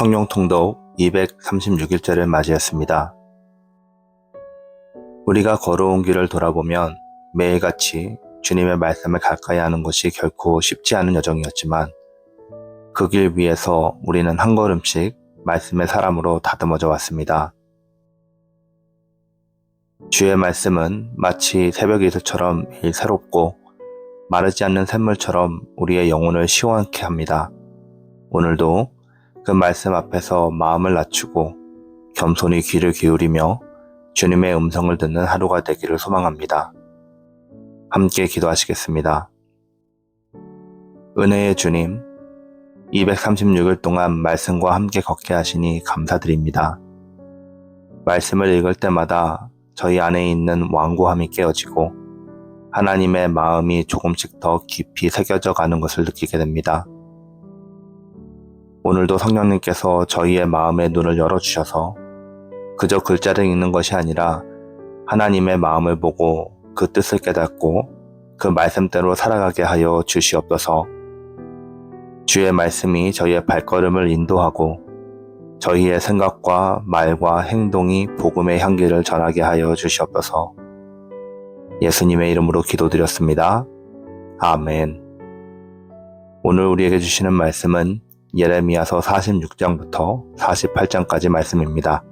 성령 통독 236일째를 맞이했습니다. 우리가 걸어온 길을 돌아보면 매일같이 주님의 말씀을 가까이 하는 것이 결코 쉽지 않은 여정이었지만 그 길 위에서 우리는 한 걸음씩 말씀의 사람으로 다듬어져 왔습니다. 주의 말씀은 마치 새벽 이슬처럼 새롭고 마르지 않는 샘물처럼 우리의 영혼을 시원케 합니다. 오늘도 그 말씀 앞에서 마음을 낮추고 겸손히 귀를 기울이며 주님의 음성을 듣는 하루가 되기를 소망합니다. 함께 기도하시겠습니다. 은혜의 주님, 236일 동안 말씀과 함께 걷게 하시니 감사드립니다. 말씀을 읽을 때마다 저희 안에 있는 완고함이 깨어지고 하나님의 마음이 조금씩 더 깊이 새겨져 가는 것을 느끼게 됩니다. 오늘도 성령님께서 저희의 마음의 눈을 열어주셔서 그저 글자를 읽는 것이 아니라 하나님의 마음을 보고 그 뜻을 깨닫고 그 말씀대로 살아가게 하여 주시옵소서. 주의 말씀이 저희의 발걸음을 인도하고 저희의 생각과 말과 행동이 복음의 향기를 전하게 하여 주시옵소서. 예수님의 이름으로 기도드렸습니다. 아멘. 오늘 우리에게 주시는 말씀은 예레미야서 46장부터 48장까지 말씀입니다.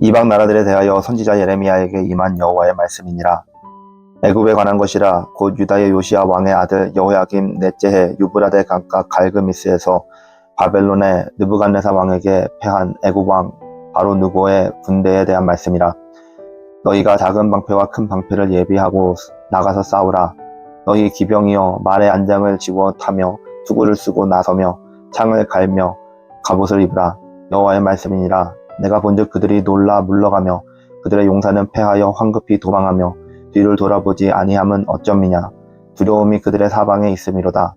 이방 나라들에 대하여 선지자 예레미야에게 임한 여호와의 말씀이니라. 애굽에 관한 것이라 곧 유다의 요시아 왕의 아들 여호야김 넷째 해 유브라데 강가 갈그미스에서 바벨론의 느부갓네살 왕에게 패한 애굽 왕 바로 누고의 군대에 대한 말씀이라. 너희가 작은 방패와 큰 방패를 예비하고 나가서 싸우라. 너희 기병이여 말의 안장을 집어 타며 투구를 쓰고 나서며 창을 갈며 갑옷을 입으라. 여호와의 말씀이니라. 내가 본즉 그들이 놀라 물러가며 그들의 용사는 패하여 황급히 도망하며 뒤를 돌아보지 아니함은 어쩜이냐. 두려움이 그들의 사방에 있음이로다.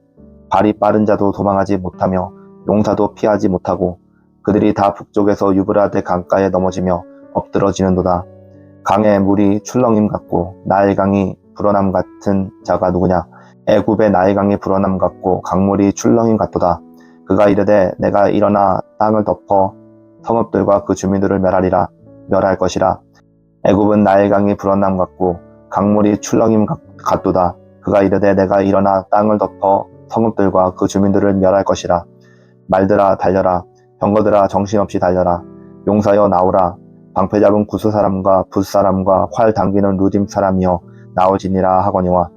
발이 빠른 자도 도망하지 못하며 용사도 피하지 못하고 그들이 다 북쪽에서 유브라데 강가에 넘어지며 엎드러지는도다. 강에 물이 출렁임 같고 나일강이 불어남 같은 자가 누구냐? 애굽의 나일강이 불어남 같고 강물이 출렁임 같도다. 그가 이르되 내가 일어나 땅을 덮어 성읍들과 그 주민들을 멸하리라 멸할 것이라. 애굽은 나일강이 불어남 같고 강물이 출렁임 같도다. 그가 이르되 내가 일어나 땅을 덮어 성읍들과 그 주민들을 멸할 것이라. 말들아 달려라. 병거들아 정신없이 달려라. 용사여 나오라. 방패 잡은 구스 사람과 붓 사람과 활 당기는 루딤 사람이여 나오지니라 하거니와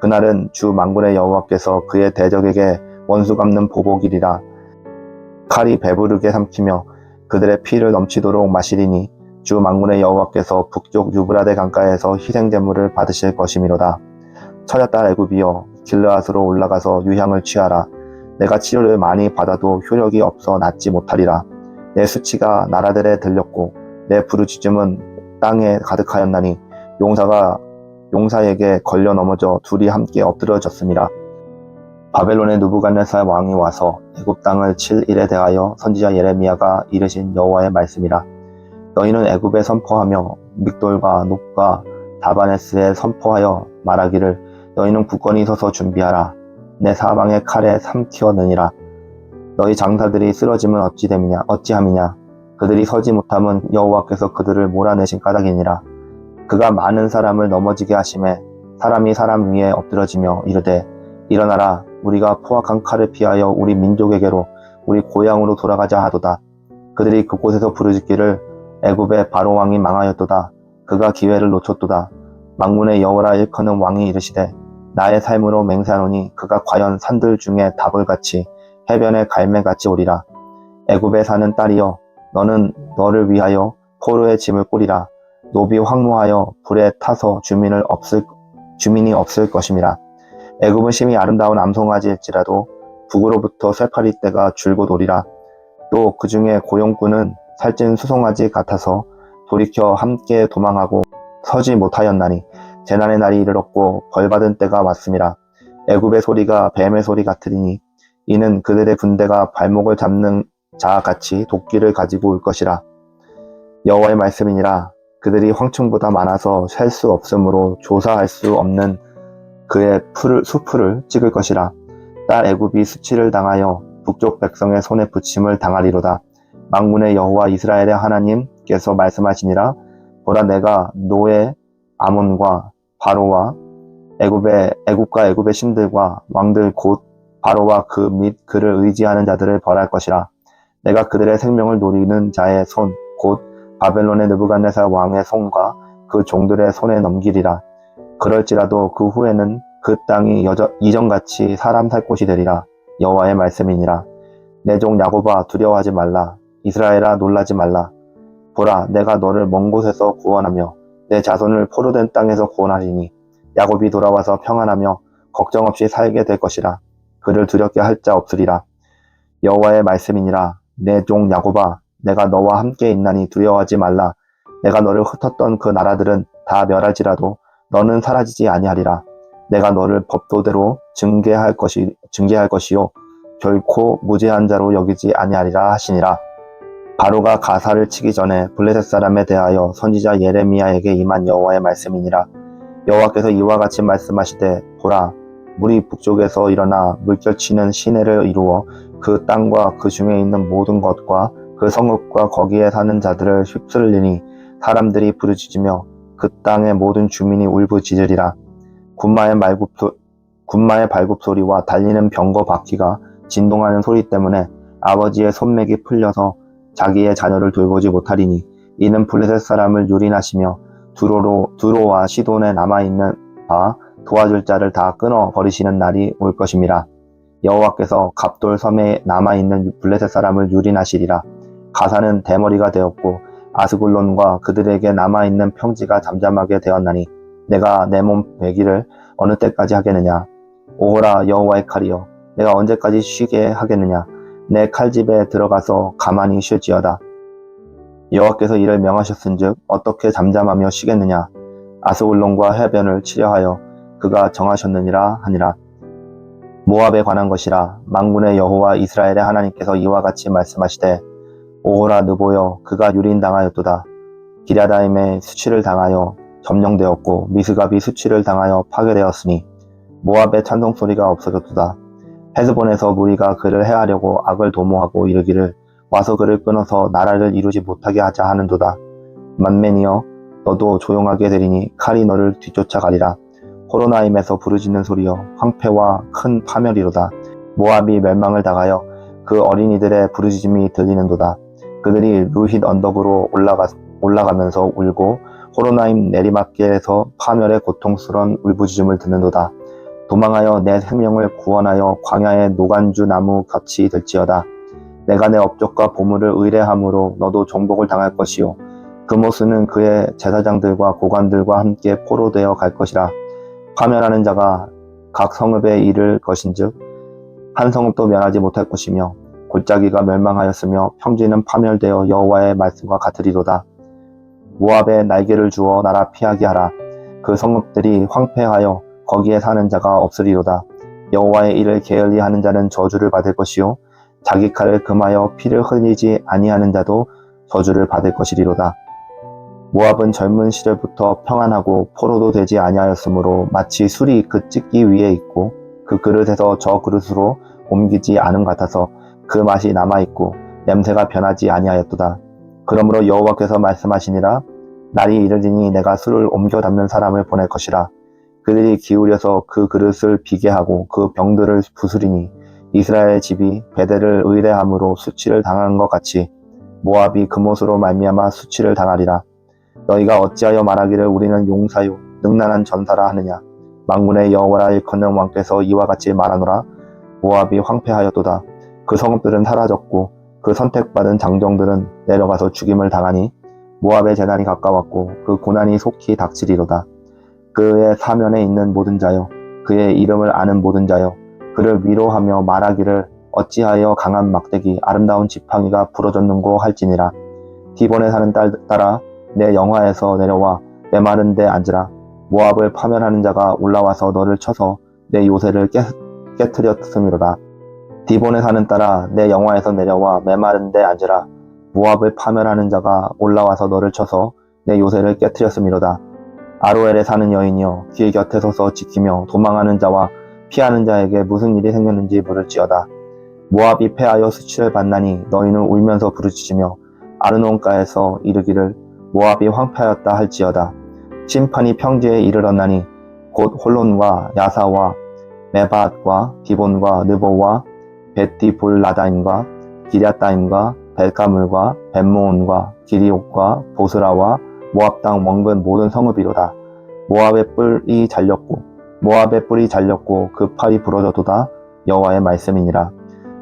그날은 주 만군의 여호와께서 그의 대적에게 원수 갚는 보복이리라. 칼이 배부르게 삼키며 그들의 피를 넘치도록 마시리니 주 만군의 여호와께서 북쪽 유브라데 강가에서 희생 제물을 받으실 것이미로다. 처자딸 애굽이여 길르앗으로 올라가서 유향을 취하라. 내가 치료를 많이 받아도 효력이 없어 낫지 못하리라. 내 수치가 나라들에 들렸고 내 부르짖음은 땅에 가득하였나니 용사가 용사에게 걸려 넘어져 둘이 함께 엎드려졌습니다. 바벨론의 누부갓네살 왕이 와서 애굽 땅을 칠 일에 대하여 선지자 예레미야가 이르신 여호와의 말씀이라. 너희는 애굽에 선포하며 믹돌과 녹과 다바네스에 선포하여 말하기를 너희는 굳건히 서서 준비하라. 내 사방의 칼에 삼키어느니라. 너희 장사들이 쓰러지면 어찌 됨이냐 어찌함이냐 그들이 서지 못함은 여호와께서 그들을 몰아내신 까닭이니라. 그가 많은 사람을 넘어지게 하심에 사람이 사람 위에 엎드러지며 이르되 일어나라 우리가 포악한 칼을 피하여 우리 민족에게로 우리 고향으로 돌아가자 하도다. 그들이 그곳에서 부르짖기를 애굽의 바로 왕이 망하였도다. 그가 기회를 놓쳤도다. 망군의 여호라 일컫는 왕이 이르시되 나의 삶으로 맹세하노니 그가 과연 산들 중에 다불같이 해변의 갈매같이 오리라. 애굽에 사는 딸이여 너는 너를 위하여 포로의 짐을 꾸리라. 노비 황무하여 불에 타서 주민을 없을 주민이 없을 것임이라. 애굽은 심히 아름다운 암송아지일지라도 북으로부터 쇠파리 떼가 줄곧 오리라. 또 그 중에 고용꾼은 살찐 수송아지 같아서 돌이켜 함께 도망하고 서지 못하였나니 재난의 날이 이르렀고 벌받은 때가 왔음이라. 애굽의 소리가 뱀의 소리 같으리니 이는 그들의 군대가 발목을 잡는 자 같이 도끼를 가지고 올 것이라. 여호와의 말씀이니라 그들이 황충보다 많아서 셀 수 없으므로 조사할 수 없는 그의 풀을, 수풀을 찍을 것이라. 딸 애굽이 수치를 당하여 북쪽 백성의 손에 붙임을 당하리로다. 망군의 여호와 이스라엘의 하나님께서 말씀하시니라 보라 내가 노예 아몬과 바로와 애굽의 애굽과 애굽의 신들과 왕들 곧 바로와 그 및 그를 의지하는 자들을 벌할 것이라 내가 그들의 생명을 노리는 자의 손 곧 바벨론의 느부갓네살 왕의 손과 그 종들의 손에 넘기리라. 그럴지라도 그 후에는 그 땅이 여전, 이전같이 사람 살 곳이 되리라. 여호와의 말씀이니라. 내 종 야곱아 두려워하지 말라. 이스라엘아 놀라지 말라. 보라 내가 너를 먼 곳에서 구원하며 내 자손을 포로된 땅에서 구원하리니 야곱이 돌아와서 평안하며 걱정 없이 살게 될 것이라. 그를 두렵게 할 자 없으리라. 여호와의 말씀이니라. 내 종 야곱아 내가 너와 함께 있나니 두려워하지 말라. 내가 너를 흩었던 그 나라들은 다 멸할지라도 너는 사라지지 아니하리라. 내가 너를 법도대로 증개할 것이 증개할 것이요. 결코 무죄한 자로 여기지 아니하리라 하시니라. 바로가 가사를 치기 전에 블레셋 사람에 대하여 선지자 예레미야에게 임한 여호와의 말씀이니라. 여호와께서 이와 같이 말씀하시되 보라 물이 북쪽에서 일어나 물결치는 시내를 이루어 그 땅과 그 중에 있는 모든 것과 그 성읍과 거기에 사는 자들을 휩쓸리니 사람들이 부르짖으며 그 땅의 모든 주민이 울부짖으리라. 군마의 말굽 소 군마의 발굽 소리와 달리는 병거 바퀴가 진동하는 소리 때문에 아버지의 손맥이 풀려서 자기의 자녀를 돌보지 못하리니 이는 블레셋 사람을 유린하시며 두로로 두로와 시돈에 남아 있는 바 도와줄 자를 다 끊어 버리시는 날이 올 것임이라. 여호와께서 갑돌 섬에 남아 있는 블레셋 사람을 유린하시리라 가사는 대머리가 되었고 아스굴론과 그들에게 남아 있는 평지가 잠잠하게 되었나니 내가 내 몸 베기를 어느 때까지 하겠느냐? 오호라 여호와의 칼이여 내가 언제까지 쉬게 하겠느냐? 내 칼집에 들어가서 가만히 쉴지어다. 여호와께서 이를 명하셨은즉 어떻게 잠잠하며 쉬겠느냐? 아스울론과 해변을 치려하여 그가 정하셨느니라 하니라. 모압에 관한 것이라 망군의 여호와 이스라엘의 하나님께서 이와 같이 말씀하시되 오호라 느보여 그가 유린당하였도다 기랴다임에 수치를 당하여 점령되었고 미스갑이 수치를 당하여 파괴되었으니 모압의 찬송 소리가 없어졌도다 헤스본에서 무리가 그를 해하려고 악을 도모하고 이르기를 와서 그를 끊어서 나라를 이루지 못하게 하자 하는도다. 만맨이여 너도 조용하게 되리니 칼이 너를 뒤쫓아가리라. 호로나임에서 부르짖는 소리여 황폐와 큰 파멸이로다. 모압이 멸망을 당하여 그 어린이들의 부르짖음이 들리는도다. 그들이 루힛 언덕으로 올라가, 올라가면서 울고 호로나임 내리막길에서 파멸의 고통스러운 울부짖음을 듣는도다. 도망하여 내 생명을 구원하여 광야의 노간주 나무 같이 될지어다. 내가 내 업적과 보물을 의뢰함으로 너도 정복을 당할 것이요. 그모스는 그의 제사장들과 고관들과 함께 포로되어 갈 것이라. 파멸하는 자가 각 성읍에 이를 것인즉 한 성읍도 면하지 못할 것이며 골짜기가 멸망하였으며 평지는 파멸되어 여호와의 말씀과 같으리로다. 모압에 날개를 주어 나라 피하게 하라. 그 성읍들이 황폐하여 거기에 사는 자가 없으리로다. 여호와의 일을 게을리 하는 자는 저주를 받을 것이요 자기 칼을 금하여 피를 흘리지 아니하는 자도 저주를 받을 것이리로다. 모압은 젊은 시절부터 평안하고 포로도 되지 아니하였으므로 마치 술이 그 찢기 위에 있고 그 그릇에서 저 그릇으로 옮기지 않은 같아서 그 맛이 남아 있고 냄새가 변하지 아니하였도다. 그러므로 여호와께서 말씀하시니라 날이 이르리니 내가 술을 옮겨 담는 사람을 보낼 것이라 그들이 기울여서 그 그릇을 비게 하고 그 병들을 부수리니 이스라엘 집이 베델을 의뢰함으로 수치를 당한 것 같이 모압이 그못으로 말미암아 수치를 당하리라. 너희가 어찌하여 말하기를 우리는 용사요 능란한 전사라 하느냐. 망군의 여호와라 일컫는 왕께서 이와 같이 말하노라. 모압이 황폐하였도다. 그 성읍들은 사라졌고 그 선택받은 장정들은 내려가서 죽임을 당하니 모압의 재난이 가까웠고 그 고난이 속히 닥치리로다. 그의 사면에 있는 모든 자여 그의 이름을 아는 모든 자여 그를 위로하며 말하기를 어찌하여 강한 막대기 아름다운 지팡이가 부러졌는고 할지니라. 디본에 사는 딸 따라 내 영화에서 내려와 메마른 데 앉으라. 모압을 파멸하는 자가 올라와서 너를 쳐서 내 요새를 깨, 깨뜨렸음이로다 디본에 사는 딸아 내 영화에서 내려와 메마른 데 앉으라 모압을 파멸하는 자가 올라와서 너를 쳐서 내 요새를 깨뜨렸음이로다 아로엘에 사는 여인이여 귀의 곁에 서서 지키며 도망하는 자와 피하는 자에게 무슨 일이 생겼는지 물을지어다. 모압이 패하여 수치를 받나니 너희는 울면서 부르짖으며 아르논가에서 이르기를 모압이 황폐하였다 할지어다. 심판이 평지에 이르렀나니 곧 홀론과 야사와 메바앗과 디본과 느보와 베티볼라다임과 기랴다임과 벨가물과 벤모온과 기리옥과 보스라와 모압 땅 원근 모든 성읍이로다. 모압의 뿔이 잘렸고 모압의 뿔이 잘렸고 그 팔이 부러져도다 여호와의 말씀이니라.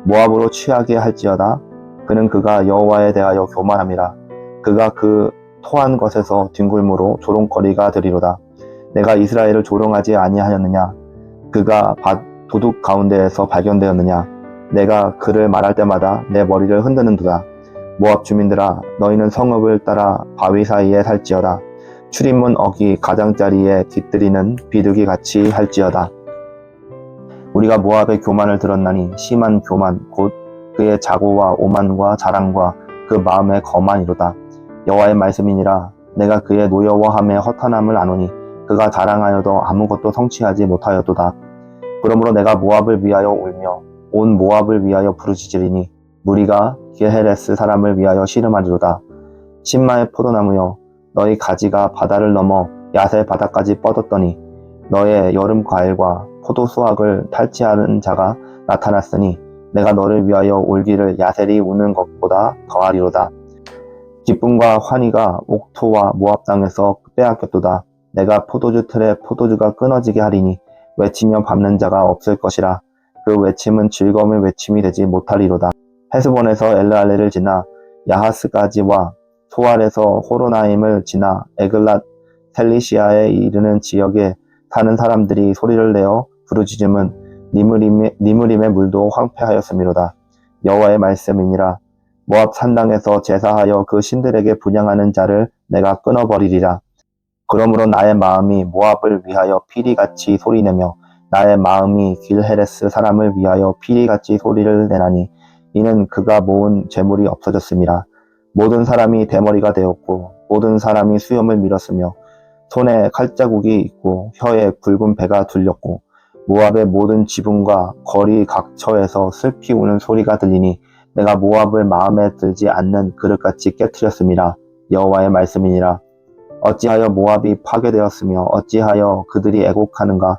모압으로 취하게 할지어다. 그는 그가 여호와에 대하여 교만함이라. 그가 그 토한 것에서 뒹굴므로 조롱거리가 되리로다. 내가 이스라엘을 조롱하지 아니하였느냐? 그가 밭 도둑 가운데에서 발견되었느냐? 내가 그를 말할 때마다 내 머리를 흔드는도다. 모압 주민들아, 너희는 성읍을 따라 바위 사이에 살지어다. 출입문 어기 가장자리에 깃들이는 비둘기 같이 할지어다. 우리가 모압의 교만을 들었나니 심한 교만 곧 그의 자고와 오만과 자랑과 그 마음의 거만이로다. 여호와의 말씀이니라 내가 그의 노여워함의 허탄함을 아노니 그가 자랑하여도 아무것도 성취하지 못하였도다. 그러므로 내가 모압을 위하여 울며 온 모압을 위하여 부르짖으리니 무리가 게헤레스 사람을 위하여 씨름하리로다. 신마의 포도나무여 너희 가지가 바다를 넘어 야세 바다까지 뻗었더니 너의 여름 과일과 포도 수확을 탈취하는 자가 나타났으니 내가 너를 위하여 울기를 야셀이 우는 것보다 더하리로다. 기쁨과 환희가 옥토와 모압 땅에서 빼앗겼도다. 내가 포도주 틀에 포도주가 끊어지게 하리니 외치며 밟는 자가 없을 것이라. 그 외침은 즐거움의 외침이 되지 못하리로다. 헤스본에서 엘르알레를 지나 야하스까지와 소알에서 호로나임을 지나 에글랏 셀리시아에 이르는 지역에 사는 사람들이 소리를 내어 부르짖음은 니무림의, 니무림의 물도 황폐하였음이로다. 여호와의 말씀이니라. 모압 산당에서 제사하여 그 신들에게 분양하는 자를 내가 끊어버리리라. 그러므로 나의 마음이 모압을 위하여 피리같이 소리내며 나의 마음이 길헤레스 사람을 위하여 피리같이 소리를 내나니 이는 그가 모은 재물이 없어졌음이라. 모든 사람이 대머리가 되었고 모든 사람이 수염을 밀었으며 손에 칼자국이 있고 혀에 굵은 배가 둘렸고 모압의 모든 지붕과 거리 각처에서 슬피 우는 소리가 들리니 내가 모압을 마음에 들지 않는 그릇같이 깨뜨렸음이라 여호와의 말씀이니라. 어찌하여 모압이 파괴되었으며 어찌하여 그들이 애곡하는가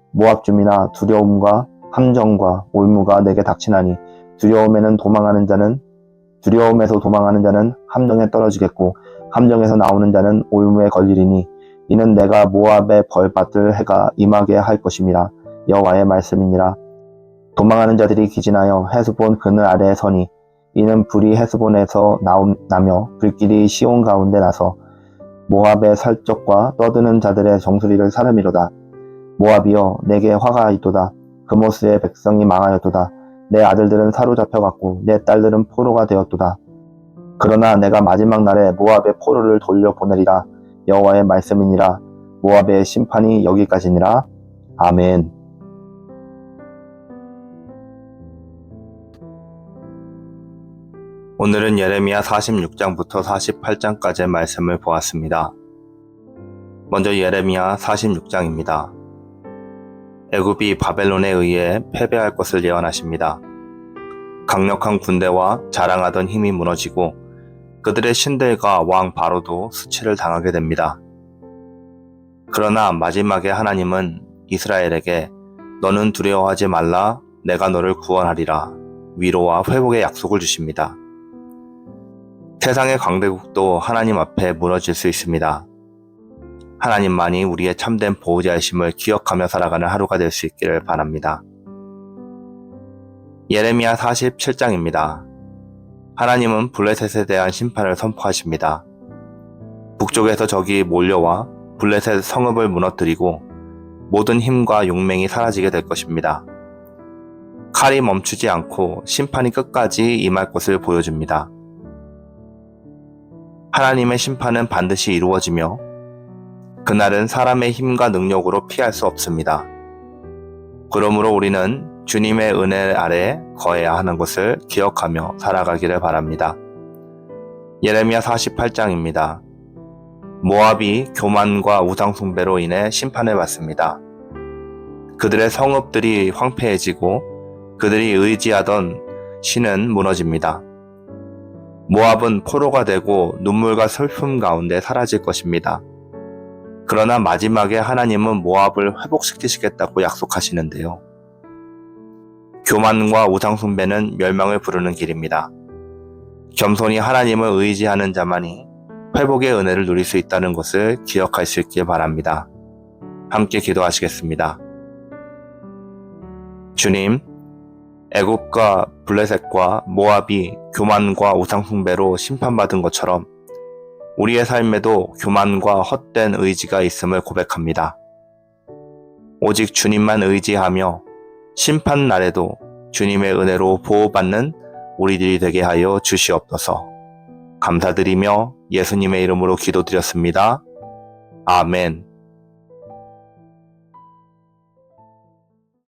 모압 주민아 두려움과 함정과 올무가 내게 닥치나니 두려움에는 도망하는 자는 두려움에서 도망하는 자는 함정에 떨어지겠고 함정에서 나오는 자는 올무에 걸리리니 이는 내가 모압의 벌받을 해가 임하게 할 것임이라 여호와의 말씀이니라. 도망하는 자들이 기진하여 헤스본 그늘 아래에 서니 이는 불이 나옴, 나며 불길이 시온 가운데 나서 모압의 살적과 떠드는 자들의 정수리를 사름이로다 모압이여 내게 화가 있도다 그모스의 백성이 망하였도다 내 아들들은 사로잡혀갔고 내 딸들은 포로가 되었도다 그러나 내가 마지막 날에 모압의 포로를 돌려보내리라 여호와의 말씀이니라 모압의 심판이 여기까지니라 아멘. 오늘은 예레미야 46장부터 48장까지의 말씀을 보았습니다. 먼저 예레미야 46장입니다. 애굽이 바벨론에 의해 패배할 것을 예언하십니다. 강력한 군대와 자랑하던 힘이 무너지고 그들의 신들과 왕 바로도 수치를 당하게 됩니다. 그러나 마지막에 하나님은 이스라엘에게 너는 두려워하지 말라 내가 너를 구원하리라 위로와 회복의 약속을 주십니다. 세상의 강대국도 하나님 앞에 무너질 수 있습니다. 하나님만이 우리의 참된 보호자이심을 기억하며 살아가는 하루가 될 수 있기를 바랍니다. 예레미야 47장입니다. 하나님은 블레셋에 대한 심판을 선포하십니다. 북쪽에서 적이 몰려와 블레셋 성읍을 무너뜨리고 모든 힘과 용맹이 사라지게 될 것입니다. 칼이 멈추지 않고 심판이 끝까지 임할 것을 보여줍니다. 하나님의 심판은 반드시 이루어지며 그날은 사람의 힘과 능력으로 피할 수 없습니다. 그러므로 우리는 주님의 은혜 아래 거해야 하는 것을 기억하며 살아가기를 바랍니다. 예레미야 48장입니다. 모압이 교만과 우상숭배로 인해 심판을 받습니다. 그들의 성읍들이 황폐해지고 그들이 의지하던 신은 무너집니다. 모압은 포로가 되고 눈물과 슬픔 가운데 사라질 것입니다. 그러나 마지막에 하나님은 모압을 회복시키시겠다고 약속하시는데요. 교만과 우상숭배는 멸망을 부르는 길입니다. 겸손히 하나님을 의지하는 자만이 회복의 은혜를 누릴 수 있다는 것을 기억할 수 있길 바랍니다. 함께 기도하시겠습니다. 주님, 애굽과 블레셋과 모압이 교만과 우상숭배로 심판받은 것처럼 우리의 삶에도 교만과 헛된 의지가 있음을 고백합니다. 오직 주님만 의지하며 심판 날에도 주님의 은혜로 보호받는 우리들이 되게 하여 주시옵소서. 감사드리며 예수님의 이름으로 기도드렸습니다. 아멘.